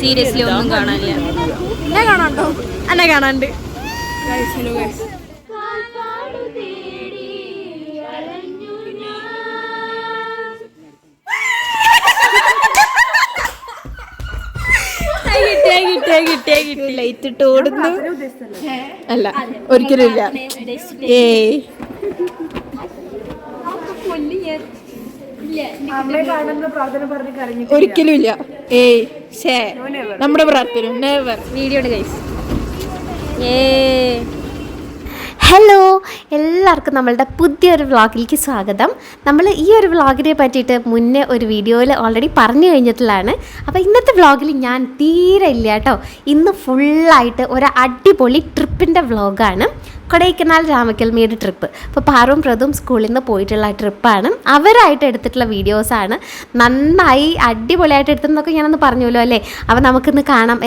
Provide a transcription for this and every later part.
Seriously ഒന്നും കാണാനില്ല. എന്നെ കാണാണ്ടോ? എന്നെ കാണാണ്ട്. കിട്ടിയേ കിട്ടിയേ ലൈറ്റ് ഇട്ട് ഓടുന്നു. അല്ല ഒരിക്കലും ഇല്ല ഏയ് ഒരിക്കലും ഇല്ല ഏയ് നമ്മുടെ പ്രാർത്ഥന നെവർ വീഡിയോ ഗൈസ് ഏ. ഹലോ എല്ലാവർക്കും നമ്മളുടെ പുതിയൊരു വ്ളോഗിലേക്ക് സ്വാഗതം. നമ്മൾ ഈ ഒരു വ്ളോഗിനെ പറ്റിയിട്ട് മുന്നേ ഒരു വീഡിയോയിൽ ഓൾറെഡി പറഞ്ഞു കഴിഞ്ഞിട്ടുള്ളതാണ്. അപ്പോൾ ഇന്നത്തെ വ്ളോഗിൽ ഞാൻ തീരെ ഇല്ല കേട്ടോ. ഇന്ന് ഫുള്ളായിട്ട് ഒരു അടിപൊളി ട്രിപ്പിന്റെ വ്ളോഗാണ്. കൊടൈക്കനാൽ രാമക്കൽമേട് ട്രിപ്പ്. അപ്പോൾ പാറും പ്രതും സ്കൂളിൽ നിന്ന് പോയിട്ടുള്ള ട്രിപ്പാണ് അവരായിട്ട് എടുത്തിട്ടുള്ള വീഡിയോസാണ് നന്നായി അടിപൊളിയായിട്ട് എടുത്തതെന്നൊക്കെ ഞാനൊന്ന് പറഞ്ഞല്ലോ അല്ലേ? അപ്പോൾ നമുക്കിന്ന് കാണാം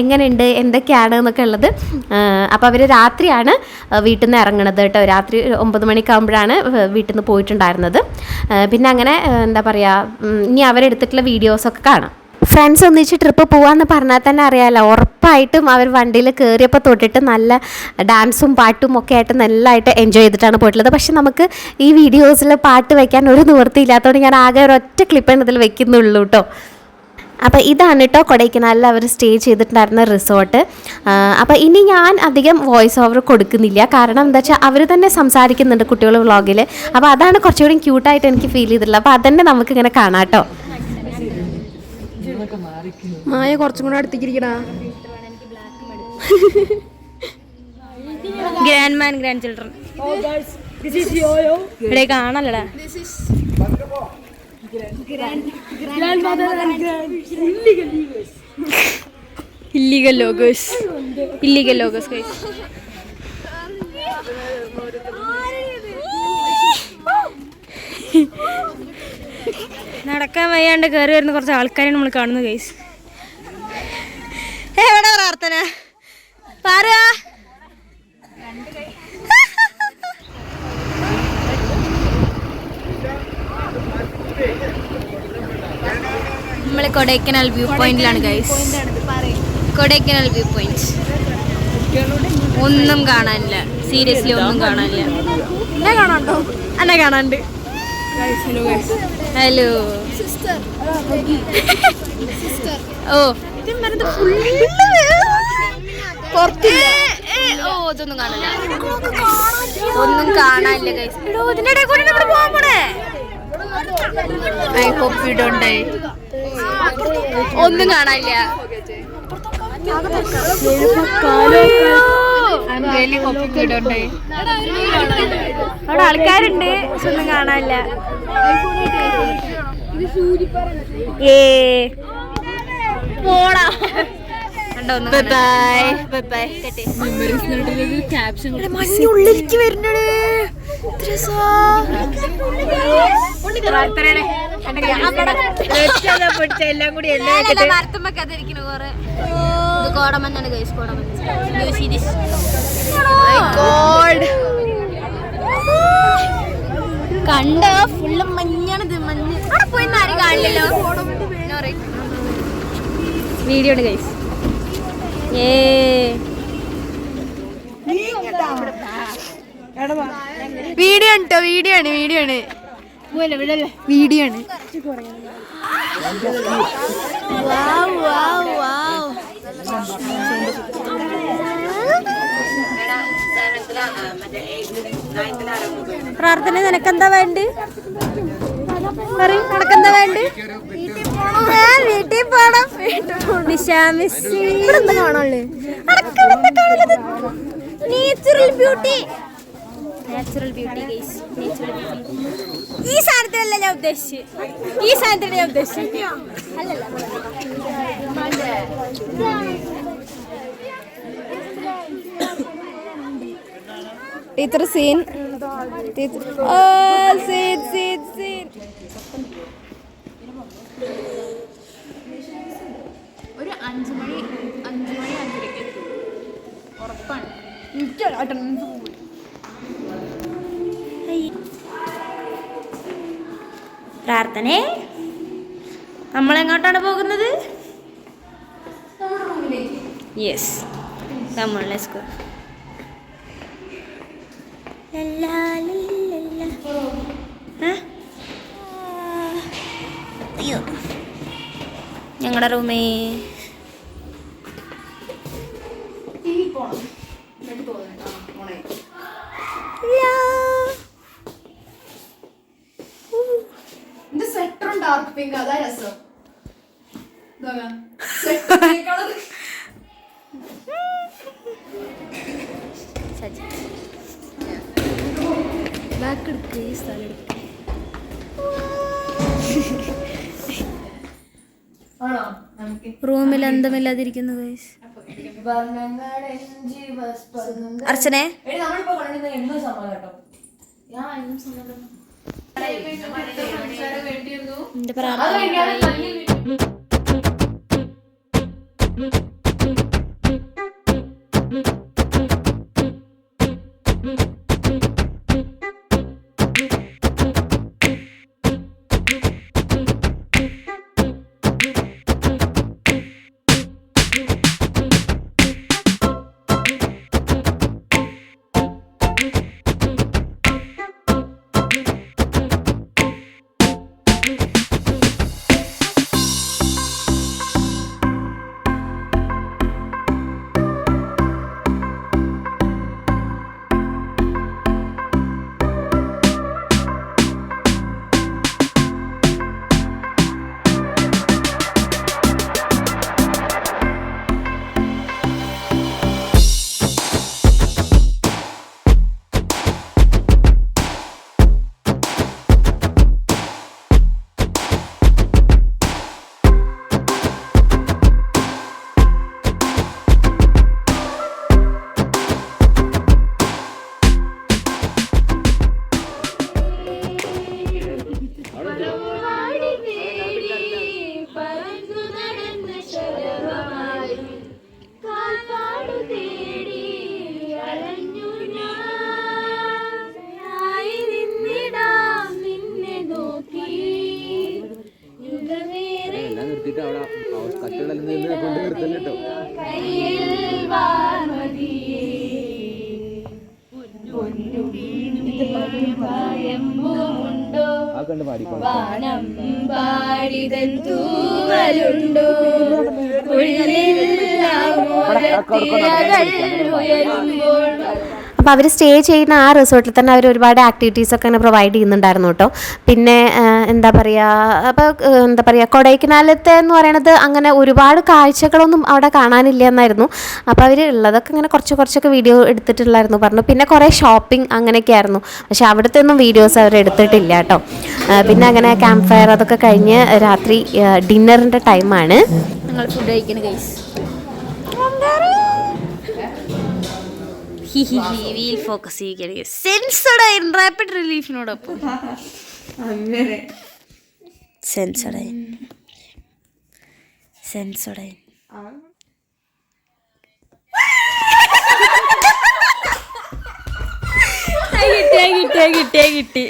എങ്ങനെയുണ്ട് എന്തൊക്കെയാണ് എന്നൊക്കെ ഉള്ളത്. അപ്പോൾ അവർ രാത്രിയാണ് ഏഹ് വീട്ടിൽ നിന്ന് ഇറങ്ങണത് കേട്ടോ. രാത്രി ഒമ്പത് മണിക്കാകുമ്പോഴാണ് വീട്ടിൽ നിന്ന് പോയിട്ടുണ്ടായിരുന്നത്. പിന്നെ അങ്ങനെ എന്താ പറയുക ഇനി അവരെടുത്തിട്ടുള്ള വീഡിയോസൊക്കെ കാണാം. ഫ്രണ്ട്സ് ഒന്നിച്ച് ട്രിപ്പ് പോവാന്ന് പറഞ്ഞാൽ തന്നെ അറിയാമല്ലോ ഉറപ്പായിട്ടും അവർ വണ്ടിയിൽ കയറിയപ്പോൾ തൊട്ടിട്ട് നല്ല ഡാൻസും പാട്ടും ഒക്കെ ആയിട്ട് നല്ലതായിട്ട് എൻജോയ് ചെയ്തിട്ടാണ് പോയിട്ടുള്ളത്. പക്ഷെ നമുക്ക് ഈ വീഡിയോസിൽ പാട്ട് വയ്ക്കാൻ ഒരു നിവൃത്തിയില്ലാത്തതുകൊണ്ട് ഞാൻ ആകെ ഒരൊറ്റ ക്ലിപ്പാണ് ഇതിൽ വെക്കുന്നുള്ളൂ കേട്ടോ. അപ്പോൾ ഇതാണ് കേട്ടോ കൊടൈക്കനാലിൽ അവർ സ്റ്റേ ചെയ്തിട്ടുണ്ടായിരുന്ന റിസോർട്ട് അപ്പോൾ ഇനി ഞാൻ അധികം വോയിസ് ഓവർ കൊടുക്കുന്നില്ല. കാരണം എന്താ വെച്ചാൽ അവർ തന്നെ സംസാരിക്കുന്നുണ്ട് കുട്ടികൾ വ്ളോഗിൽ അപ്പോൾ അതാണ് കുറച്ചുകൂടി ക്യൂട്ടായിട്ട് എനിക്ക് ഫീൽ ചെയ്തിട്ടുള്ളത്. അപ്പോൾ അതന്നെ നമുക്ക് ഇങ്ങനെ കാണാം കേട്ടോ മായ കുറച്ചും കൂടെ അടുത്തേക്കിരിക്കടാ. ഗ്രാൻഡ് മാൻ ഗ്രാൻഡ് ചിൽഡ്രൻ ഇവിടെ കാണല്ലടാ. Illegal loggers illegal loggers guys നടക്കാൻ വയ്യാണ്ട് കയറി വരുന്ന കുറച്ച് ആൾക്കാരെ നമ്മൾ കാണുന്നു ഗൈസ് എവിടെ പ്രാർത്ഥന? പാറുക നമ്മൾ കൊടൈക്കനാൽ വ്യൂ പോയിന്റിലാണ് ഗൈസ് കൊടൈക്കനാൽ വ്യൂ പോയിന്റ്. ഒന്നും കാണാനില്ല. സീരിയസ്ലി ഒന്നും കാണാനില്ല. എന്നെ കാണാണ്ടോ? എന്നെ കാണാണ്ട്. Hello guys hello oh oh ഇതൊന്നും കാണില്ല ഒന്നും കാണാനില്ല ഗൈസ് ഇതിന്റെ ഇടയിൽ കൂടെ നമ്മൾ പോകാൻ പോണേ. I hope you don't die ഒന്നും കാണാനില്ല. അവിടെ ആൾക്കാരുണ്ട് പക്ഷെ ഒന്നും കാണാനില്ല. ഏ. പോടാ. കണ്ടോ ഒന്നും? മഞ്ഞാണ് എല്ലാം കൂടി മരത്തുമ്പോ അതിരിക്കണ കൊറേ. ഇത് കോടമഞ്ഞാണ് ഗൈസ് കോടമഞ്ഞ് കണ്ട ഫുള്ള് മഞ്ഞാണിത് മഞ്ഞ്. അവിടെ പോയി ആരും കാണില്ലല്ലോ. വീഡിയോ ഉണ്ട് ഗൈസ് ഏ. വീഡിയോ ഉണ്ടോ വീഡിയോ ആണ് വീഡിയോ ആണ്. വീഡിയോ ആണ് പ്രാർത്ഥന നിനക്കെന്താ വേണ്ട? പറയും നിനക്കെന്താ വേണ്ട? വീട്ടിൽ പോണം. നിശാമിസ് കാണുള്ളു natural beauty natural beauty guys natural beauty ഈ സാധനത്തിനല്ല ഞാൻ ഉദ്ദേശിച്ചത്. ഈ സാധനത്തിന് ഞാൻ ഉദ്ദേശിച്ചത്. അല്ലല്ല. Teacher scene. Teacher. Oh scene scene scene. ഒരു അഞ്ചു മണി അഞ്ചു മണി അഞ്ചരയ്ക്ക് ഉറപ്പാണ്. പ്രാർത്ഥനേ. നമ്മളെങ്ങോട്ടാണ് പോകുന്നത്? യെസ് കമോൺ ലെറ്റ്സ് ഗോ ഞങ്ങളുടെ റൂമേ എന്നും അർച്ചനെ? എന്റെ പ്രാർത്ഥന? പാടിക്കോളാം അപ്പോൾ അവർ സ്റ്റേ ചെയ്യുന്ന ആ റിസോർട്ടിൽ തന്നെ അവർ ഒരുപാട് ആക്ടിവിറ്റീസ് ഒക്കെ അങ്ങനെ പ്രൊവൈഡ് ചെയ്യുന്നുണ്ടായിരുന്നു കേട്ടോ. പിന്നെ എന്താ പറയുക അപ്പോൾ എന്താ പറയുക കൊടൈക്കനാലത്തെ എന്ന് പറയണത് അങ്ങനെ ഒരുപാട് കാഴ്ചകളൊന്നും അവിടെ കാണാനില്ല എന്നായിരുന്നു. അപ്പോൾ അവർ ഉള്ളതൊക്കെ ഇങ്ങനെ കുറച്ച് കുറച്ചൊക്കെ വീഡിയോ എടുത്തിട്ടുള്ളായിരുന്നു പറഞ്ഞു. പിന്നെ കുറേ ഷോപ്പിംഗ് അങ്ങനെയൊക്കെ ആയിരുന്നു. പക്ഷെ അവിടുത്തെ ഒന്നും വീഡിയോസ് അവർ എടുത്തിട്ടില്ല കേട്ടോ. പിന്നെ അങ്ങനെ ക്യാമ്പ് ഫയർ അതൊക്കെ കഴിഞ്ഞ് രാത്രി ഡിന്നറിന്റെ ടൈമാണ് ഞങ്ങൾ ഫുഡ് കഴിക്കുന്നത് ഗൈസ് വീൽ ഫോക്കസ് ചെയ്യിക്കുകയാണ് സെൻസഡായി റാപ്പിഡ് റിലീഫിനോടൊപ്പം അങ്ങനെ. സെൻസഡായി സെൻസഡായി കിട്ടിയ കിട്ടിയ കിട്ടി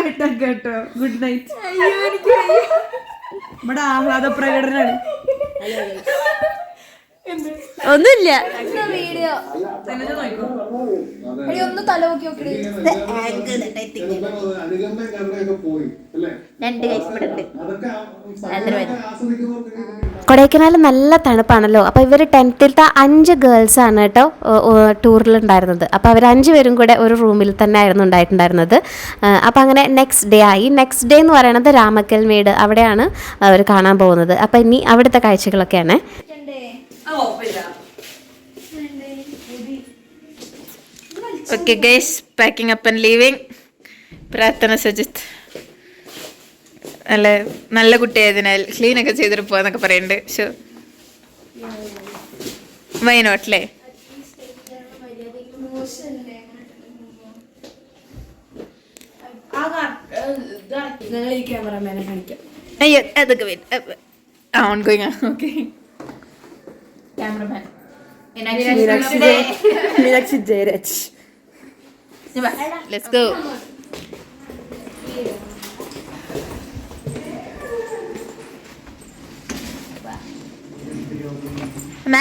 കേട്ടോ. കേട്ടോ ഗുഡ് നൈറ്റ് ഇവിടെ ആഹ്ലാദ പ്രകടനാണ് ഒന്നുമില്ല. കൊടൈക്കനാൽ നല്ല തണുപ്പാണല്ലോ. അപ്പോൾ ഇവർ ടെൻത്തിലത്തെ അഞ്ച് ഗേൾസ് ആണ് കേട്ടോ ടൂറിലുണ്ടായിരുന്നത് അപ്പോൾ അവർ അഞ്ച് പേരും കൂടെ ഒരു റൂമിൽ തന്നെ ആയിരുന്നു ഉണ്ടായിട്ടുണ്ടായിരുന്നത്. അപ്പോൾ അങ്ങനെ നെക്സ്റ്റ് ഡേ ആയി. നെക്സ്റ്റ് ഡേ എന്ന് പറയുന്നത് രാമക്കൽമേട് അവിടെയാണ് അവർ കാണാൻ പോകുന്നത്. അപ്പോൾ ഇനി അവിടുത്തെ കാഴ്ചകളൊക്കെയാണ്. Okay guys packing up and leaving Prarthana Sajith നല്ല നല്ല കുട്ടിയായതിനാൽ ക്ലീൻ ഒക്കെ ചെയ്തിട്ട് പോവാന്നൊക്കെ പറയുന്നുണ്ട് ഷോ വൈനോട്ടല്ലേ അയ്യോ അതൊക്കെ on going okay cameraman. Meenakshi Jayaraj. Let's go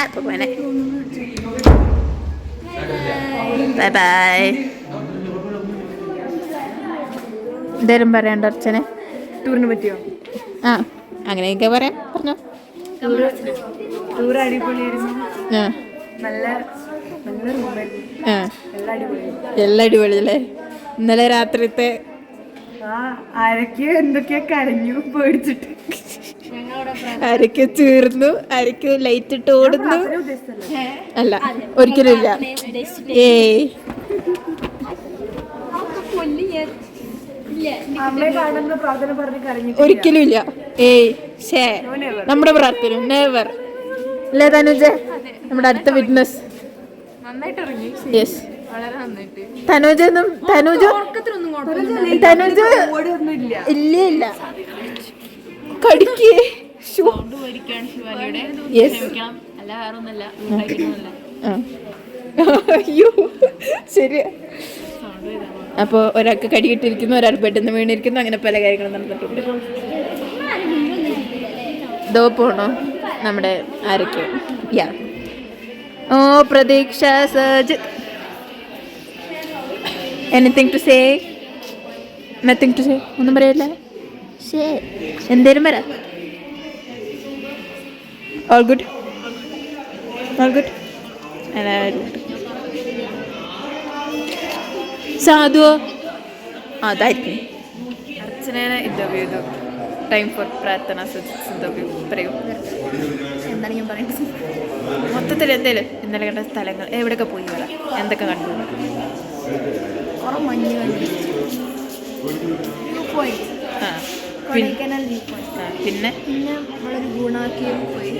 ഇപ്പൊ പോനെ ബൈ ബൈ എന്തായാലും പറയണ്ട അർച്ചനെ? ടൂറിന് പറ്റിയോ? ആ അങ്ങനെയൊക്കെ പറയാം. പറഞ്ഞോ. ടൂർ അടിപൊളിയായിരുന്നു. നല്ല നല്ല റൂമായിരുന്നു ആ. എല്ലാം അടിപൊളിയായിരുന്നു എല്ലാം അടിപൊളിയല്ലേ ഇന്നലെ രാത്രിത്തെ ആരൊക്കെയോ എന്തൊക്കെയോ കരഞ്ഞു പേടിച്ചിട്ട്. അരക്ക് ചീർന്നു അരക്ക് ലൈറ്റ് ഇട്ട് ഓടുന്നു. അല്ല ഒരിക്കലും ഇല്ല. ഏയ്. കാണുന്ന പ്രാർത്ഥന പറഞ്ഞ് കരഞ്ഞു ഒരിക്കലും ഇല്ല. ഏയ് ഷേ നമ്മുടെ പ്രാർത്ഥന നെവർ അല്ലേ തനുജ? നമ്മുടെ അടുത്ത വിറ്റ്നസ് യെസ് വളരെ നന്നായിട്ട്. തനുജൊന്നും തനുജ ഇല്ല ഇല്ല ഇല്ല. കടിക്കേ. യെസ് അല്ല വേറൊന്നല്ല അയ്യോ. ശരി അപ്പോൾ ഒരാൾക്ക് കടി കിട്ടിയിരിക്കുന്നു ഒരാൾ പെട്ടെന്ന് വീണിരിക്കുന്നു അങ്ങനെ പല കാര്യങ്ങളും നടന്നിട്ടുണ്ട്. ദോ പോണോ നമ്മുടെ ആരൊക്കെ യാ ഓ പ്രതീക്ഷ സജ് anything to say nothing to say ഒന്നും പറയില്ല? എന്തേലും പറ. ഓൾ ഗുഡ് ഓൾ ഗുഡ് സാധുവോ? അതായിരിക്കും. അർച്ചനേനെ ഇന്റർവ്യൂ ചെയ്തു. ടൈം ഫോർ പ്രാർത്ഥന എന്താണ് ഞാൻ പറയുന്നത് മൊത്തത്തിൽ എന്തേലും ഇന്നലെ കണ്ട സ്ഥലങ്ങൾ എവിടെയൊക്കെ പോയി വരാം? എന്തൊക്കെ കണ്ടു കുറെ മഞ്ഞ് കണ്ടു. പിന്നെ? പിന്നെ നമ്മളൊരു ഗുണാക്കിയും പോയി.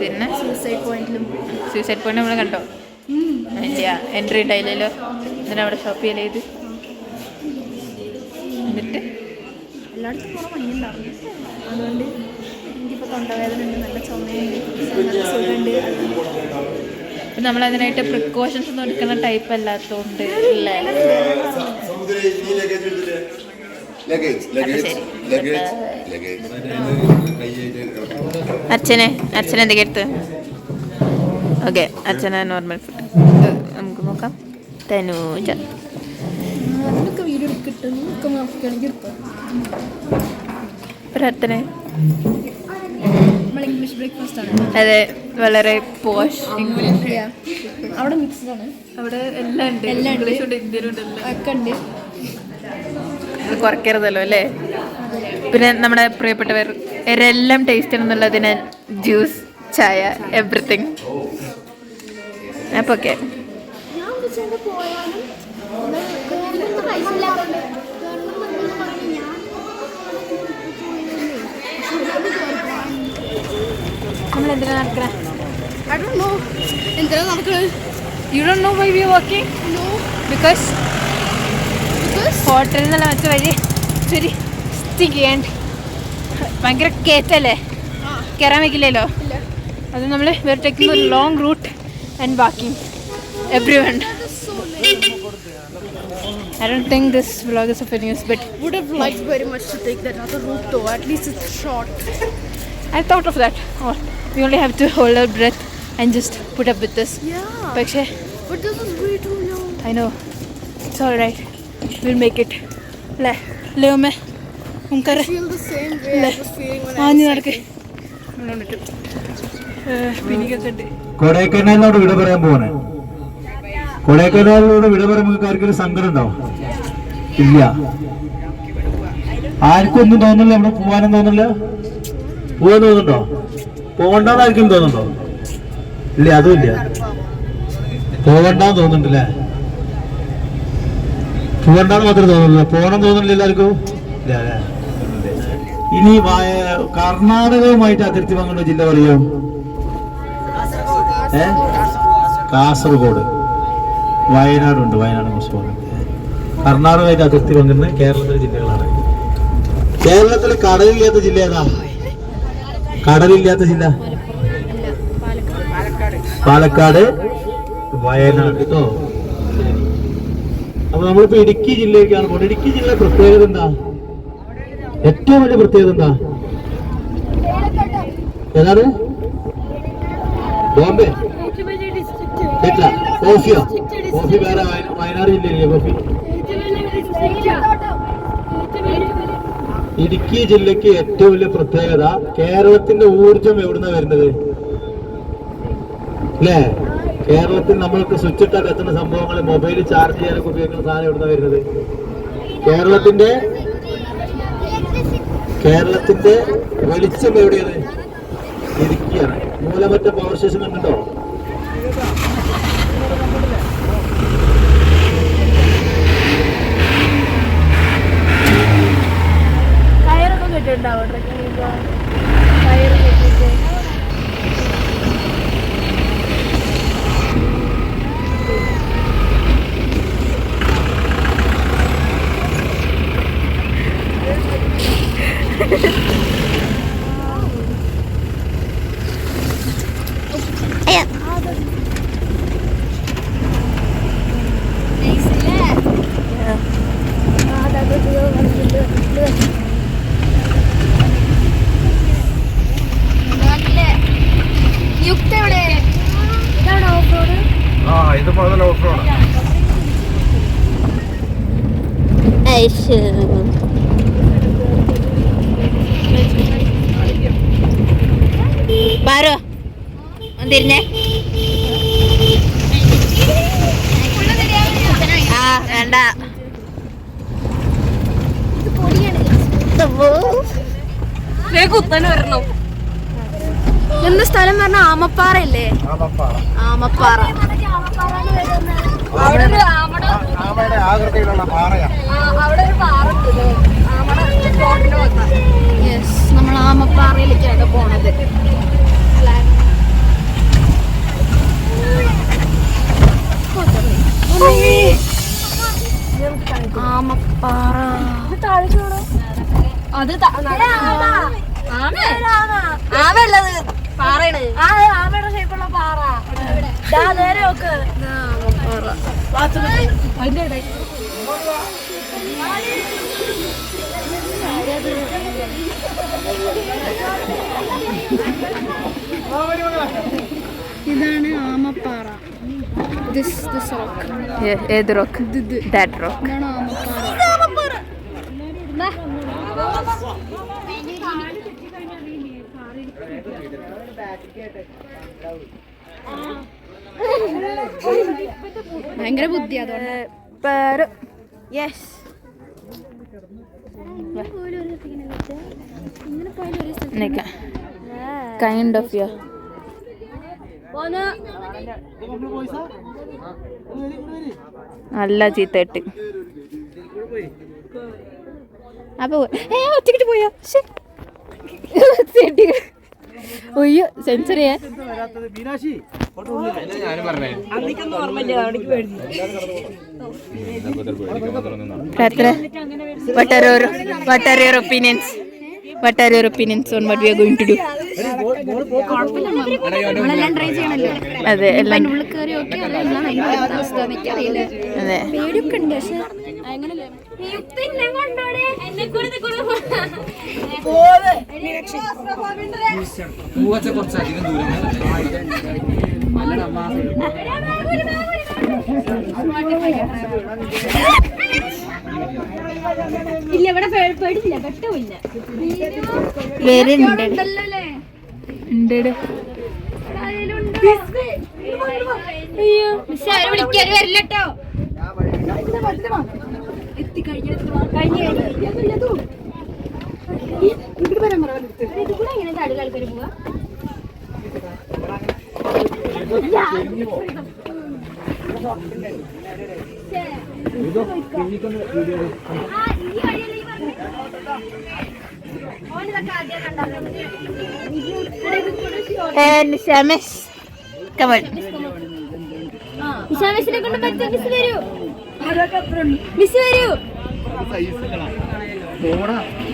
പിന്നെ? സൂസൈഡ് പോയിന്റിലും പോയി സൂസൈഡ് പോയിന്റ് നമ്മൾ കണ്ടോ ഇല്ല എൻട്രി ഉണ്ടായില്ലല്ലോ എന്നിട്ട് അവിടെ ഷോപ്പ് ചെയ്യലേത് എന്നിട്ട്? എല്ലായിടത്തും കുറെ മഞ്ഞുണ്ടാവും അതുകൊണ്ട് എനിക്കിപ്പോൾ തൊണ്ടവേദന ഉണ്ട് നല്ല ചുമയുണ്ട് നല്ല സുഖമുണ്ട്. അപ്പം നമ്മൾ അതിനായിട്ട് പ്രിക്കോഷൻസ് ഒന്നും എടുക്കുന്ന ടൈപ്പ് അല്ലാത്തതുകൊണ്ട് അച്ഛനെ അച്ഛൻ എന്തൊക്കെ എടുത്ത്? ഓക്കെ അച്ഛനെ നോർമൽ ഫുഡ് നമുക്ക് നോക്കാം. തനൂജ. അതിനൊക്കെ വീഡിയോ കിട്ടും നോക്കുകയാണെങ്കിൽ എടുക്കാം പ്രാർത്ഥന നമ്മൾ ഇംഗ്ലീഷ് ബ്രേക്ക്ഫാസ്റ്റ് ആണ്. അതെ വളരെ പോഷ്. അവിടെ മിക്സ്ഡ് ആണ്. അവിടെ എല്ലാം ഉണ്ട്. എല്ലാം ഒക്കെ കുറയ്ക്കരുതല്ലോ അല്ലേ? പിന്നെ നമ്മുടെ പ്രിയപ്പെട്ടവർ എല്ലാം ടേസ്റ്റ് എന്നുള്ളതിന് ജ്യൂസ് ചായ എവറിത്തിങ് അപ്പോൾ ഓക്കെ നമ്മൾ എന്തിനാ നടക്കണേ? എന്തിനാ നടക്കണത് you know why we working because ഹോട്ടലിൽ നിന്നല്ല വെച്ച വഴി ശരി സ്റ്റിക്ക് ആൻഡ് ഭയങ്കര കയറ്റല്ലേ കയറാൻ വെക്കില്ലല്ലോ അത് നമ്മൾ വെർ ടേക്കിംഗ് ഒരു long route and walking everyone I don't think this vlog is of any use, but would have liked very much to take that other route though. At least it's short. I thought of that. Oh, we only have to hold our breath and just put up with this. yeah Pakshe. but this is way too long I know. It's alright. We'll make it. Le. Leo me. I feel the same way I was feeling when I ആഞ്ഞു was ഉണ്ട് കൊടൈക്കനാലിനോട് വിട പറയാൻ പോവാണ് കൊടൈക്കനാലിനോട് വിട പറയുമ്പോൾ ആർക്കൊരു സങ്കടം ഉണ്ടാവും ഇല്ല ആർക്കും ഒന്നും തോന്നില്ല അവിടെ പോവാനും തോന്നില്ല പോവാൻ തോന്നുന്നുണ്ടോ പോകണ്ടെന്ന് ആർക്കും തോന്നുന്നുണ്ടോ? ഇല്ല അതുമില്ല. പോകണ്ടെന്ന് തോന്നുന്നുണ്ടല്ലേ? പോകണ്ടെന്ന് മാത്രമേ തോന്നുന്നുള്ളൂ. പോകണം തോന്നുന്നില്ല എല്ലാവർക്കും? ഇല്ല ഇനി കർണാടകവുമായിട്ട് അതിർത്തി പങ്കുന്ന ജില്ല പറയോ? ഏ? കാസർഗോഡ്. വയനാടുണ്ട് വയനാട് മുസ്ലിം കർണാടകമായിട്ട് അതിർത്തി പങ്കിടുന്ന കേരളത്തിലെ ജില്ലകളാണ്. കേരളത്തിലെ കടലില്ലാത്ത ജില്ല ഏതാ? കടലില്ലാത്ത ജില്ല? പാലക്കാട്. വയനാട് കേട്ടോ അപ്പൊ നമ്മളിപ്പോ ഇടുക്കി ജില്ലയിലേക്കാണ് പോകുന്നത് ഇടുക്കി ജില്ല പ്രത്യേകത എന്താ? ഏറ്റവും വലിയ പ്രത്യേകത എന്താ? ഏതാണ്? ബോംബെ. കേട്ടില്ല കോഫിയോ? കോഫി വേറെ വയ- വയനാട് ജില്ലയിലെ കോഫി? ഇടുക്കി ജില്ലയ്ക്ക് ഏറ്റവും വലിയ പ്രത്യേകത കേരളത്തിന്റെ ഊർജം എവിടുന്ന വരുന്നത്? അല്ലേ? കേരളത്തിൽ നമ്മൾക്ക് സ്വിച്ച് എത്തുന്ന സംഭവങ്ങൾ മൊബൈൽ ചാർജ് ചെയ്യാനൊക്കെ ഉപയോഗിക്കുന്ന സാധനം എവിടുന്ന വരുന്നത്? കേരളത്തിന്റെ കേരളത്തിന്റെ വെളിച്ചം എവിടെയാണ്? ഇടുക്കിയാണ്. മൂലമറ്റ പവർ സ്റ്റേഷൻ കണ്ടിട്ടോ? കയറൊക്കെ കെട്ടിണ്ടാവും ട്രക്കിംഗ് കയറ് കെട്ടിട്ട് യുക്ത എവിടെ ഇതാണ് ഓഫ് റോഡ് ആ ഇത് മുതൽ ഓഫ് റോഡ് ബാരോ തിരിഞ്ഞേ ആ വേണ്ട. കുത്തനെ വരണം? എന്ന സ്ഥലം പറഞ്ഞ ആമപ്പാറ. ഇല്ലേ ആമപ്പാറ. അവിടെ ആമട ആകൃതിയിലുള്ള പാറയാ. അവിടെ ഒരു പാറ ഉണ്ട് ആമട സ്പോട്ടിന് യെസ് നമ്മൾ ആമപ്പാറയിലേക്കാണ് പോണത്. ആമപ്പാറ അത് ആമയുള്ളത് പാറയാണ്. ആമയുടെ ഷേപ്പുള്ള പാറ. ദാ നേരെ നോക്ക്. അതിന്റെ ഇടയിൽ. ഇതാണ് ആമപ്പാറ. ദിസ് ദിസ് റോക്ക് ഏത് rock that rock Amappara. Amappara. ഭയങ്കര ബുദ്ധി അതുകൊണ്ട്. യെസ്. കൈൻഡ് ഓഫ് യു നല്ല ചീത്തയിട്ട് അപ്പൊ ഏ ഒറ്റക്കിട്ട് പോയോ. ചെടി. ഒയ്യോ സെൻസർ ചെയ്യാൻ Meenakshi Ratra, what are your what are your opinions? What are your opinions on what we are going to do? നമ്മളെല്ലാം ട്രൈ ചെയ്യണല്ലോ അതെ എല്ലാം അതെ പേടിയൊക്കെ ഉണ്ട് പക്ഷെ അങ്ങനല്ലേ പൂവച്ച കുറച്ചധികം ദൂരം ഇല്ല ഇവിടെ പേടില്ല പെട്ടില്ല അയ്യോ മിസ് അവരെ വിളിക്കാൻ വരില്ലട്ടോ എത്തി ഇത് കഴിഞ്ഞ എങ്ങനെ തടിയിൽ ആൾക്കാർ പോവാ? come on. മിസ്സിനെ കൊണ്ട് പറ്റും വരൂ. മിസ് വരൂ.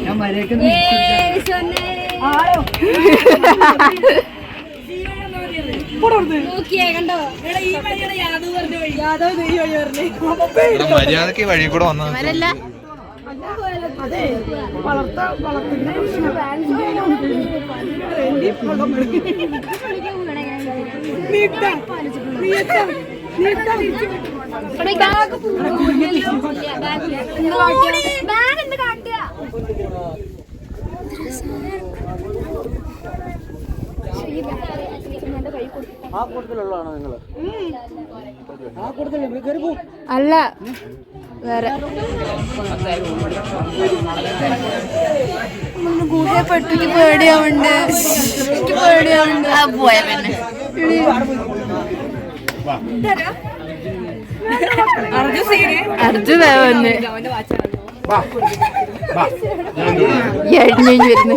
ഞാൻ മര്യാദയ്ക്ക് വഴി കൂടെ വന്നു. നോക്കിയേ കണ്ടോ? യാദവ് ഈ വഴി പറഞ്ഞു അല്ല വേറെ. കൂടെ പെട്ടിക്ക് പേടിയാവുണ്ട് എനിക്ക് പേടിയാവുണ്ട് പോയ പിന്നെ. അർജുന വന്ന്. എഴുന്നേഞ്ഞ് വരുന്നു.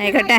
ആയിക്കോട്ടെ.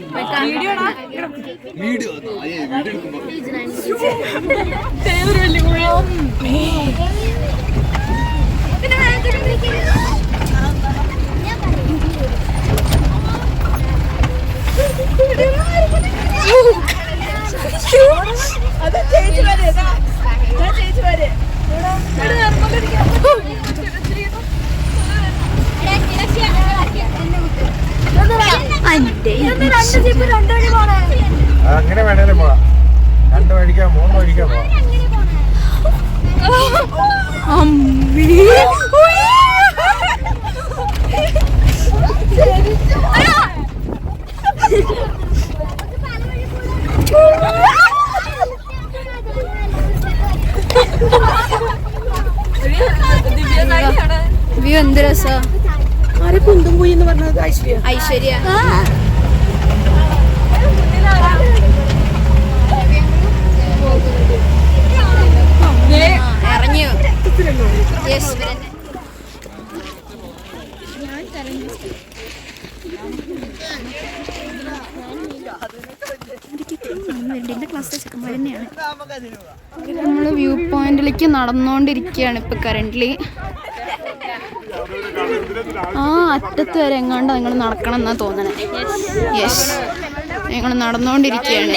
അത് ചേച്ചി വരെ ചേച്ചി വരെ ഇടക്കിടക്ക് അങ്ങനെ വേണേലും പോവാം രണ്ട് വഴിക്കാ മൂന്ന് വഴിക്കാ പോവാം വ്യൂ എന്ത് രസാ ഐശ്വര്യ. ആ, ഇറങ്ങിയോ യെസ് നമ്മൾ വ്യൂ പോയിന്റിലേക്ക് നടന്നുകൊണ്ടിരിക്കുകയാണ് ഇപ്പൊ കറന്റ്ലി ആ അറ്റത്ത് വരെ എങ്ങാണ്ട് നിങ്ങൾ നടക്കണം എന്നാ തോന്നണേ. യെസ് ഞങ്ങൾ നടന്നുകൊണ്ടിരിക്കുകയാണ്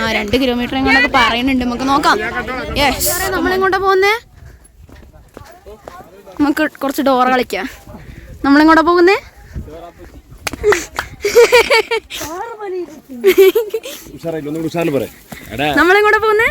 ആ രണ്ട് കിലോമീറ്റർ എങ്ങാണ്ടൊക്കെ പറയുന്നുണ്ട്. നമുക്ക് നോക്കാം. യെസ് നമ്മളെങ്ങോട്ടാ പോകുന്നേ? നമുക്ക് കുറച്ച് ഡോറ കളിക്കാം. നമ്മളെങ്ങോട്ടാ പോകുന്നേ? നമ്മളെങ്ങോട്ടാ പോകുന്നേ?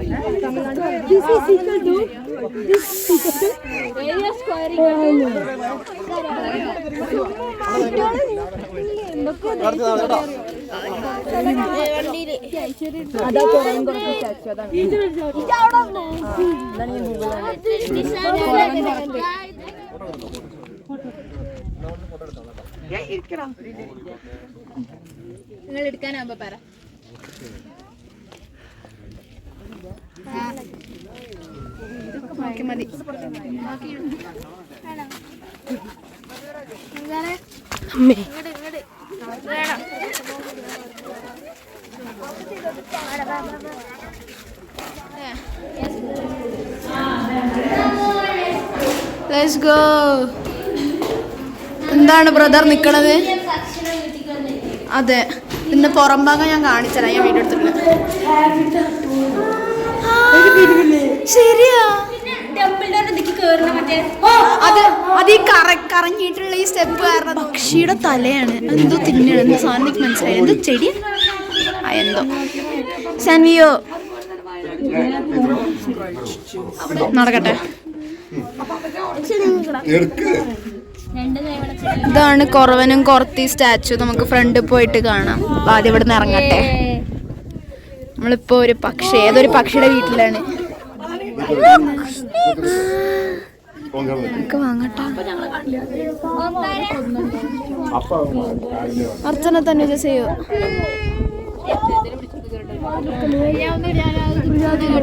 ഏ അണ്ട് കേറന്നെ ഇങ്ങോട്ട് നോക്കിക്കേ അവിടെ കേറണ്ട ഇങ്ങോട്ട് നോക്കാം ഇതാണ് ഇവിടുത്തെ വ്യൂ ഇവിടെ വാ ഇവിടെ നിങ്ങൾ എടുക്കാനാകുമ്പോ പറ. മതി എന്താണ് ബ്രദർ നിക്കണത്? അതെ. ഇന്ന് പുറം ഭാഗം ഞാൻ കാണിച്ചതാണ് ഞാൻ വീഡിയോ എടുത്തിട്ടുണ്ട് ശരിയാ. അത് അത് ഈ കറ കറങ്ങിയിട്ടുള്ള ഈ സ്റ്റെപ്പ് കാരണം. പക്ഷിയുടെ തലയാണ്. എന്തോ തിന്നണം. എന്തോ സാധനം എനിക്ക് മനസ്സിലായി. എന്തോ ചെടി? എന്തോ. സാൻവിയോ. നടക്കട്ടെ. ഇതാണ് കുറവനും കുറത്തി സ്റ്റാച്ചു. നമുക്ക് ഫ്രണ്ട് പോയിട്ട് കാണാം. ആദ്യം ഇവിടെ നിന്ന് ഇറങ്ങട്ടെ നമ്മളിപ്പോ ഒരു പക്ഷി ഏതൊരു പക്ഷിയുടെ വീട്ടിലാണ്? നമുക്ക് വാങ്ങട്ടെ. അർച്ചന തന്നെ ചെയ്യോ?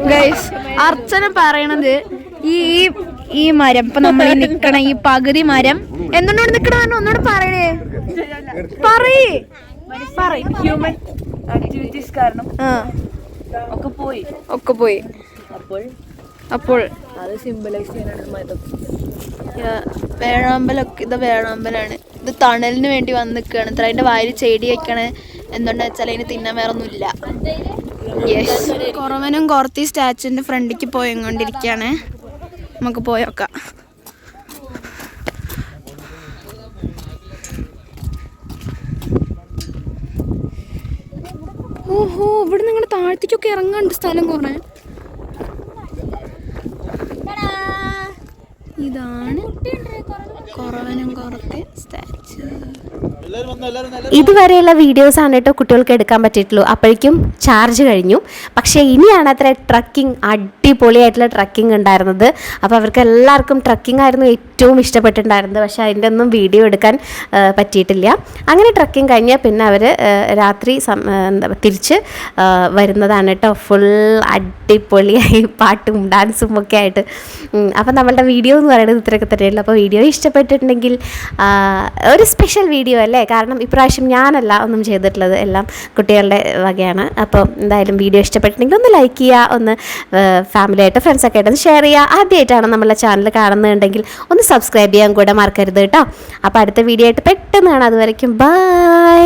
ഗൈസ് അർച്ചന പറയണത് ഈ ഈ- ഈ മരം ഇപ്പൊ നമ്മൾ നിക്കണ ഈ പകുതി മരം എന്തുകൊണ്ടാണ് നിക്കണ ഒന്നുകൂടെ പറയണേ പറയേ. ഹ്യൂമൻ ആക്ടിവിറ്റീസ് കാരണം ആ. ഒക്കെ പോയി. ഒക്കെ പോയി. അപ്പോൾ അപ്പോൾ അത് സിംബലൈസ് ചെയ്യാനാണ് മതം. വേഴാമ്പലൊക്കെ ഇത് വേഴാമ്പലാണ് ഇത് തണലിന് വേണ്ടി വന്ന് നിൽക്കുകയാണ്. ഇത്ര അതിന്റെ വായിൽ ചെടി വയ്ക്കണ എന്തുകൊണ്ടെന്ന് വെച്ചാൽ അതിന് തിന്നാൻ വേറെ ഒന്നുമില്ല യെസ് കുറവനും കുറത്തി സ്റ്റാച്ചുവിന്റെ ഫ്രണ്ടിക്ക് പോയിക്കൊണ്ടിരിക്കുകയാണ് നമുക്ക് പോയോക്കാം ഓഹോ ഇവിടെ നിങ്ങളുടെ താഴത്തേക്കൊക്കെ ഇറങ്ങാണ്ട് സ്ഥലം കുറേ. ഇതാണ് കുറവനും കുറത്തെ സ്റ്റാച്ചു. ഇതുവരെയുള്ള വീഡിയോസ് ആണ് കേട്ടോ കുട്ടികൾക്ക് എടുക്കാൻ പറ്റിയിട്ടുള്ളൂ. അപ്പോഴേക്കും ചാർജ് കഴിഞ്ഞു. പക്ഷേ ഇനിയാണ് അത്ര ട്രക്കിംഗ് അടിപൊളിയായിട്ടുള്ള ട്രക്കിംഗ് ഉണ്ടായിരുന്നത്. അപ്പോൾ അവർക്ക് എല്ലാവർക്കും ട്രക്കിംഗ് ആയിരുന്നു ഏറ്റവും ഇഷ്ടപ്പെട്ടിട്ടുണ്ടായിരുന്നത്. പക്ഷേ അതിന്റെ ഒന്നും വീഡിയോ എടുക്കാൻ പറ്റിയിട്ടില്ല. അങ്ങനെ ട്രക്കിംഗ് കഴിഞ്ഞാൽ പിന്നെ അവർ രാത്രി തിരിച്ച് വരുന്നതാണ് കേട്ടോ. ഫുൾ അടിപൊളിയായി പാട്ടും ഡാൻസും ഒക്കെ ആയിട്ട്. അപ്പം നമ്മളുടെ വീഡിയോ എന്ന് പറയുന്നത് ഇത്രയൊക്കെ തന്നെയുള്ളൂ. അപ്പോൾ വീഡിയോ ഇഷ്ടപ്പെട്ടിട്ടുണ്ടെങ്കിൽ ഒരു സ്പെഷ്യൽ വീഡിയോ അല്ലേ? കാരണം ഇപ്രാവശ്യം ഞാനല്ല ഒന്നും ചെയ്തിട്ടുള്ളത്. എല്ലാം കുട്ടികളുടെ വകയാണ്. അപ്പോൾ എന്തായാലും വീഡിയോ ഇഷ്ടപ്പെട്ടിട്ടുണ്ടെങ്കിൽ ഒന്ന് ലൈക്ക് ചെയ്യുക ഒന്ന് ഫാമിലിയായിട്ട് ഫ്രണ്ട്സൊക്കെ ആയിട്ട് ഒന്ന് ഷെയർ ചെയ്യുക. ആദ്യമായിട്ടാണ് നമ്മളെ ചാനൽ കാണുന്നുണ്ടെങ്കിൽ ഒന്ന് സബ്സ്ക്രൈബ് ചെയ്യാൻ കൂടെ മറക്കരുത് കേട്ടോ. അപ്പോൾ അടുത്ത വീഡിയോ ആയിട്ട് പെട്ടെന്ന് അതുവരയ്ക്കും ബൈ